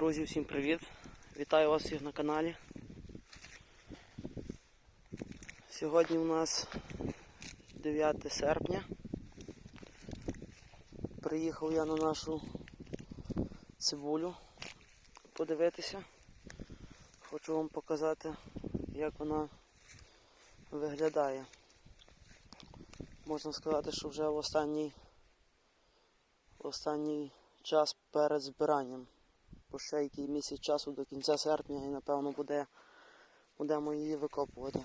Друзі, всім привіт! Вітаю вас всіх на каналі. Сьогодні у нас 9 серпня. Приїхав я на нашу цибулю подивитися. Хочу вам показати, як вона виглядає. Можна сказати, що вже в останній, в останній час перед збиранням. Бо ще який місяць часу до кінця серпня і напевно буде, будемо її викопувати.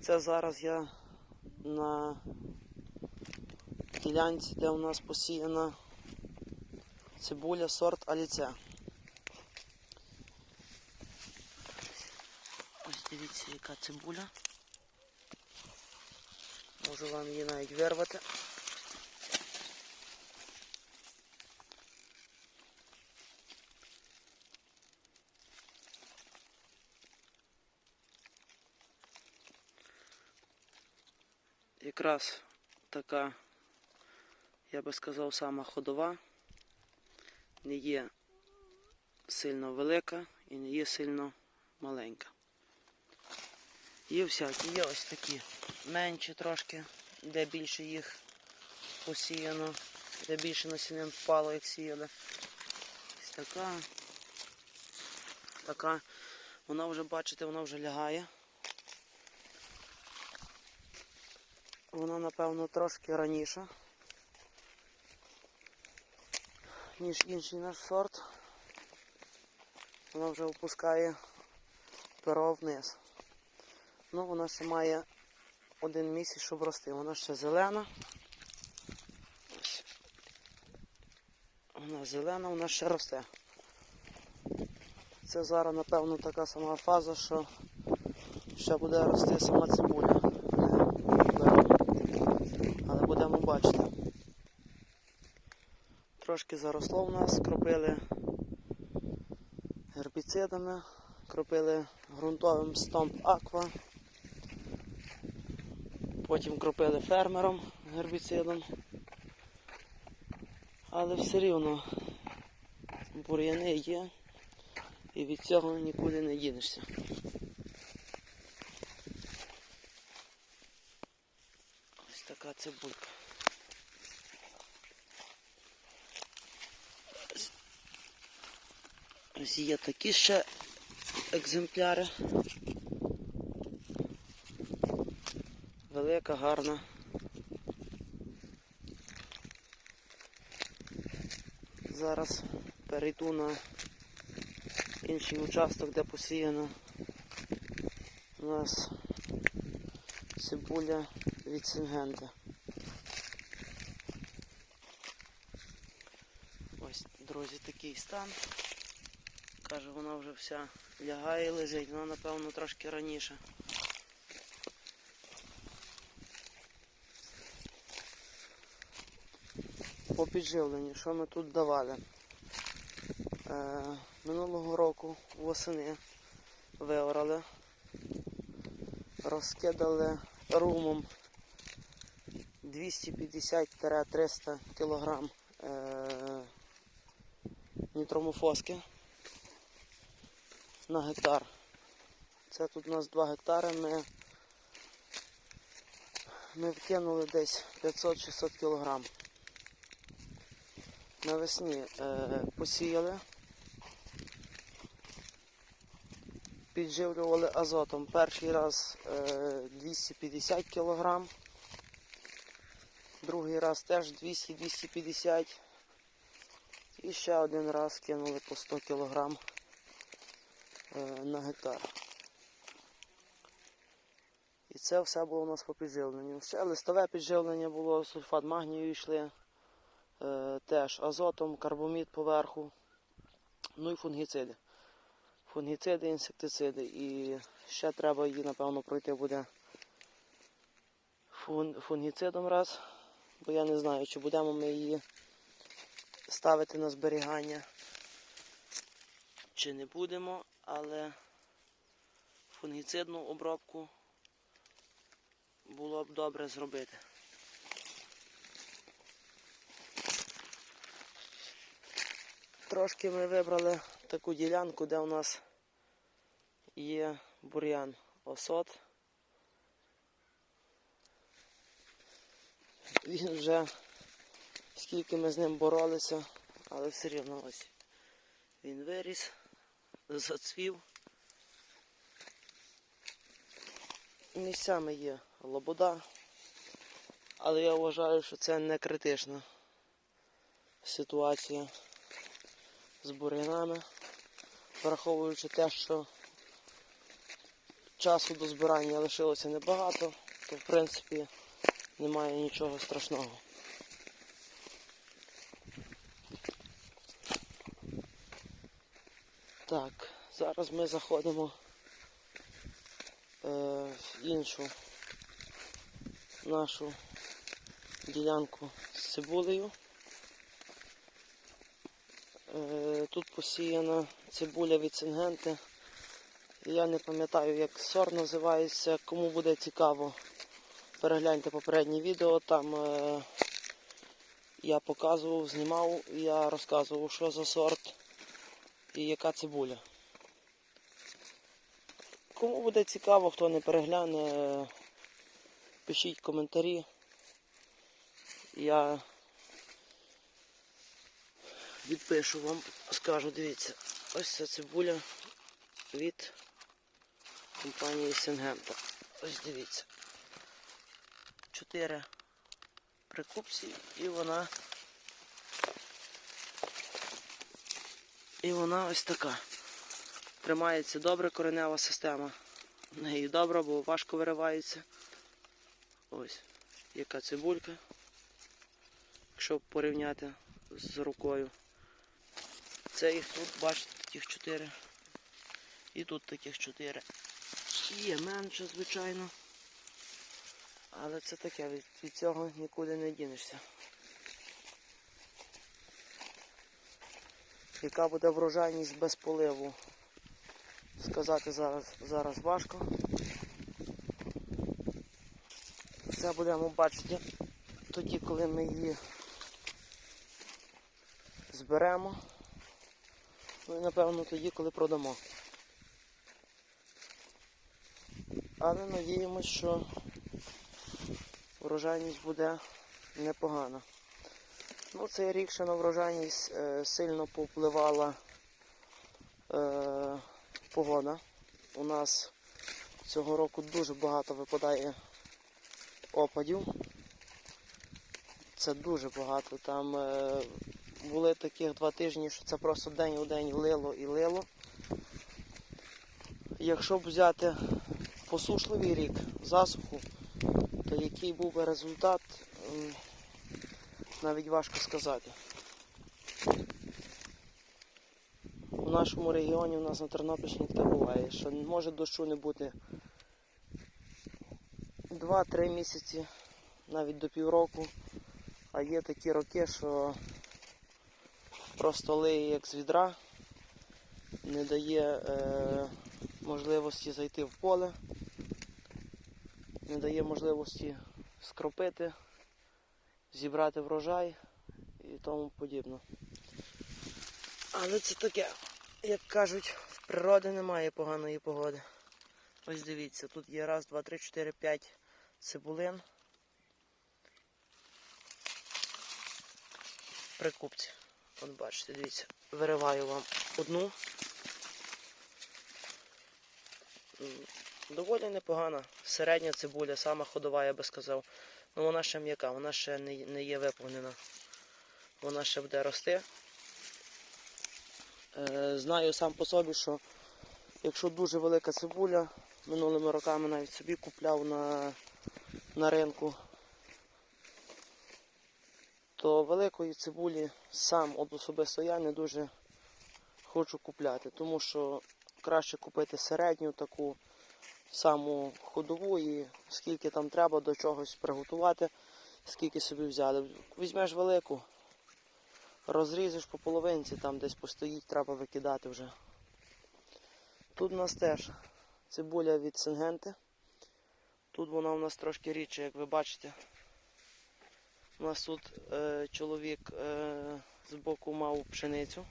Це зараз я на ділянці, де у нас посіяна цибуля сорт Аліце. Ось дивіться, яка цибуля. Можу вам її навіть вирвати. Якраз така, я би сказав, сама ходова. Не є сильно велика і не є сильно маленька. Є всякі, є ось такі менші трошки, де більше їх посіяно, де більше насінин впало, як сіяли. Ось така. Така. Вона вже, бачите, вона вже лягає. Вона, напевно, трошки раніше, ніж інший наш сорт. Вона вже опускає перо вниз. Ну, вона ще має один місяць, щоб рости. Вона ще зелена. Вона зелена, вона ще росте. Це зараз, напевно, така сама фаза, що ще буде рости сама цибуля. Але будемо бачити. Трошки заросло в нас, кропили гербіцидами, кропили ґрунтовим стомп аква, потім кропили фермером гербіцидом. Але все рівно бур'яни є і від цього нікуди не дінешся. Ось така цибулька. Ось є такі ще екземпляри. Велика, гарна. Зараз перейду на інший участок, де посіяно у нас цибуля від Сінгенда. Ось, друзі, такий стан. Каже, вона вже вся лягає і лежить, вона напевно трошки раніше. По підживленню, що ми тут давали? Е, минулого року восени виорали, розкидали румом 250-300 кг е, нітромофоски на гектар. Це тут у нас 2 гектари. Ми, ми вкинули десь 500-600 кг. Навесні е, посіяли, підживлювали азотом. Перший раз е, 250 кг, другий раз теж 200-250 і ще один раз кинули по 100 кг е, на гектар. І це все було у нас по підживленню. Ще листове підживлення було, сульфат магнію йшли. Е, теж азотом, карбомід поверху, ну і фунгіциди. Фунгіциди, інсектициди. І ще треба її, напевно, пройти буде фун, фунгіцидом раз, бо я не знаю, чи будемо ми її ставити на зберігання, чи не будемо, але фунгіцидну обробку було б добре зробити. Трошки ми вибрали таку ділянку, де у нас є бур'ян осот. Він вже, скільки ми з ним боролися, але все рівно ось він виріс, зацвів. Місцями є лобода, але я вважаю, що це не критична ситуація з бур'янами, враховуючи те, що часу до збирання лишилося небагато, то в принципі немає нічого страшного. Так, зараз ми заходимо е, в іншу нашу ділянку з цибулею. Е, Тут посіяна цибуля від Сингенти. Я не пам'ятаю, як сорт називається. Кому буде цікаво, перегляньте попереднє відео. Там е, я показував, знімав, я розказував, що за сорт і яка цибуля. Кому буде цікаво, хто не перегляне, пишіть коментарі. Я відпишу вам, скажу, дивіться, ось ця цибуля від компанії Сингента. Ось дивіться. Чотири прикупці і вона. І вона ось така. Тримається добре коренева система. В неї добре, бо важко виривається. Ось, яка цибулька. Якщо порівняти з рукою. Це їх тут, бачите, таких чотири. І тут таких чотири. Є менше, звичайно. Але це таке, від, від цього нікуди не дінешся. Яка буде врожайність без поливу? Сказати зараз, зараз важко. Це будемо бачити тоді, коли ми її зберемо. Ну і напевно тоді, коли продамо. Але надіємось, що врожайність буде непогана. Ну, цей рік ще на врожайність е, сильно повпливала е, погода. У нас цього року дуже багато випадає опадів. Це дуже багато. Там е, були таких два тижні, що це просто день у день лило і лило. Якщо б взяти посушливий рік, засуху, то який був би результат, навіть важко сказати. У нашому регіоні, у нас на Тернопільщині таке буває, що може дощу не бути 2-3 місяці, навіть до півроку. А є такі роки, що просто лиє як з відра, не дає е, можливості зайти в поле, не дає можливості скропити, зібрати врожай і тому подібне. Але це таке, як кажуть, в природі немає поганої погоди. Ось дивіться, тут є раз, два, три, чотири, п'ять цибулин. Прикупці. От бачите, дивіться, вириваю вам одну. Доволі непогана. Середня цибуля, сама ходова, я би сказав. Ну вона ще м'яка, вона ще не, не є виповнена. Вона ще буде рости. Е, знаю сам по собі, що якщо дуже велика цибуля, минулими роками навіть собі купляв на, на ринку, то великої цибулі сам от особисто я не дуже хочу купляти, тому що краще купити середню таку саму ходову і скільки там треба до чогось приготувати, скільки собі взяли. Візьмеш велику, розрізеш по половинці, там десь постоїть, треба викидати вже. Тут у нас теж цибуля від Сингенти. Тут вона у нас трошки рідше, як ви бачите. У нас тут е, чоловік е, боку мав пшеницю.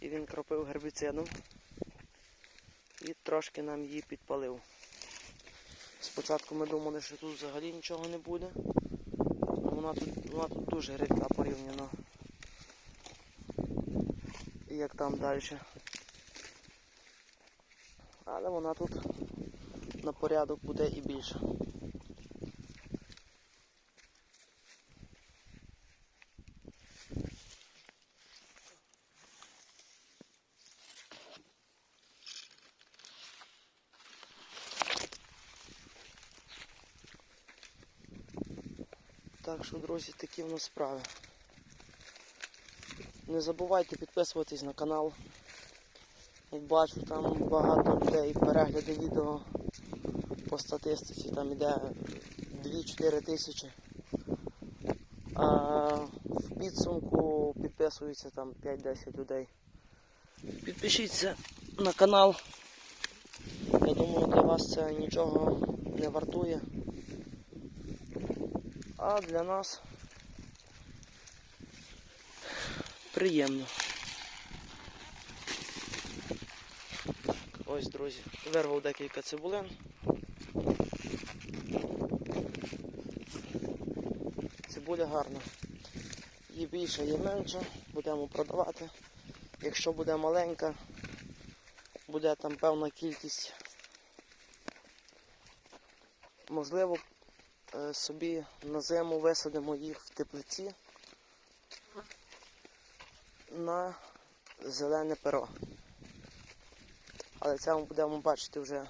І він кропив гербіцидом. І трошки нам її підпалив. Спочатку ми думали, що тут взагалі нічого не буде. Вона тут, вона тут дуже рідка порівняно. І Як там далі. Але вона тут на порядок буде і більше. Так що, друзі, такі в нас справи. Не забувайте підписуватись на канал. Бачу, там багато людей перегляди відео по статистиці, там іде 2-4 тисячі. А в підсумку підписується там 5-10 людей. Підпишіться на канал. Я думаю, для вас це нічого не вартує. А для нас приємно. Ось, друзі, вирвав декілька цибулин. Цибуля гарна. Є більше, є менше. Будемо продавати. Якщо буде маленька, буде там певна кількість. Можливо, собі на зиму висадимо їх в теплиці на зелене перо. Але це ми будемо бачити вже,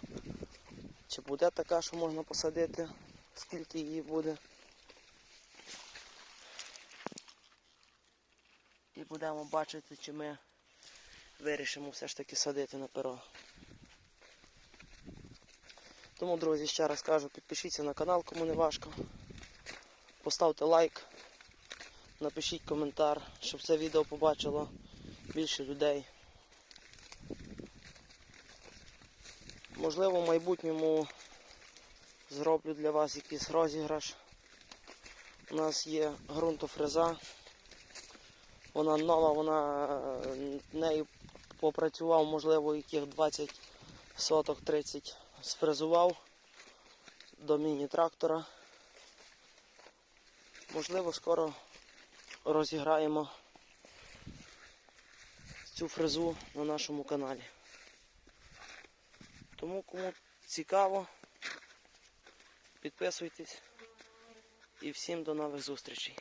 чи буде така, що можна посадити, скільки її буде. І будемо бачити, чи ми вирішимо все ж таки садити на перо. Тому, друзі, ще раз кажу, підпишіться на канал, кому не важко. Поставте лайк, напишіть коментар, щоб це відео побачило більше людей. Можливо, в майбутньому зроблю для вас якийсь розіграш. У нас є ґрунтофреза. Вона нова, вона е, нею попрацював, можливо, яких 20 соток 30 сфрезував до міні-трактора. Можливо, скоро розіграємо цю фрезу на нашому каналі. Тому кому цікаво, підписуйтесь і всім до нових зустрічей.